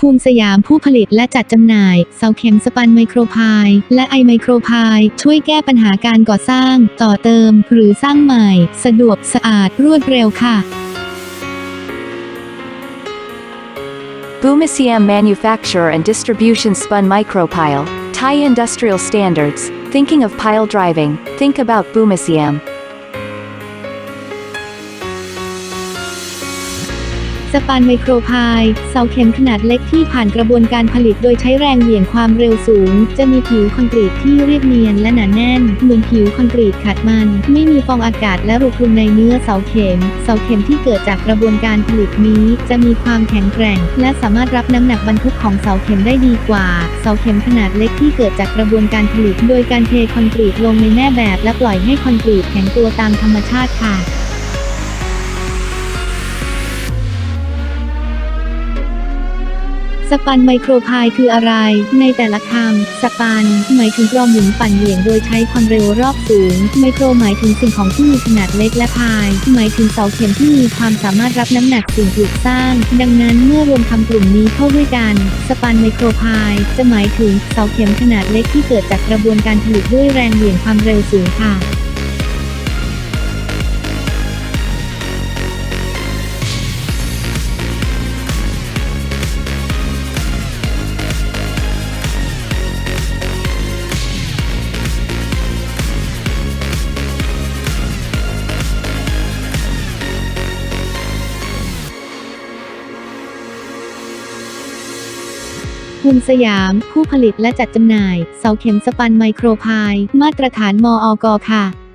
ภูมิสยามผู้ผลิตและจัดจำหน่าย เสาเข็มสปันไมโครพายและไอไมโครพายช่วยแก้ปัญหาการก่อสร้าง ต่อเติม หรือสร้างใหม่ สะดวกสะอาดรวดเร็วค่ะ Boomisiam Manufacturer and Distribution Spun Micropile, Thai Industrial Standards. Thinking of pile driving, think about Boomisiam. สปันไมโครพาย เสาเข็มขนาดเล็กที่ผ่านกระบวนการผลิตโดยใช้แรงเหวี่ยงความเร็วสูง จะมีผิวคอนกรีตที่เรียบเนียนและหนาแน่น เหมือนผิวคอนกรีตขัดมัน ไม่มีฟองอากาศและรูพรุนในเนื้อเสาเข็ม เสาเข็มที่เกิดจากกระบวนการผลิตนี้ จะมีความแข็งแกร่ง และสามารถรับน้ำหนักบรรทุกของเสาเข็มได้ดีกว่า เสาเข็มขนาดเล็กที่เกิดจากกระบวนการผลิต โดยการเทคอนกรีตลงในแม่แบบ และปล่อยให้คอนกรีตแข็งตัวตามธรรมชาติค่ะ สปันไมโครพายคืออะไร ในแต่ละคำ สปัน หมายถึงกรอหมุนปั่นเหวี่ยงโดยใช้ความเร็วรอบสูง ไมโครหมายถึงสิ่งของที่มีขนาดเล็กและพาย หมายถึงเสาเข็มที่มีความสามารถรับน้ำหนักสิ่งปลูกสร้าง ดังนั้นเมื่อรวมคำกลุ่มนี้เข้าด้วยกัน สปันไมโครพาย จะหมายถึงเสาเข็มขนาดเล็กที่เกิดจากกระบวนการผลิตด้วยแรงเหวี่ยงความเร็วสูงค่ะ ภูมิสยาม ผู้ผลิตและจัดจำหน่าย เสาเข็มสปันไมโครพาย มาตรฐานมอกค่ะ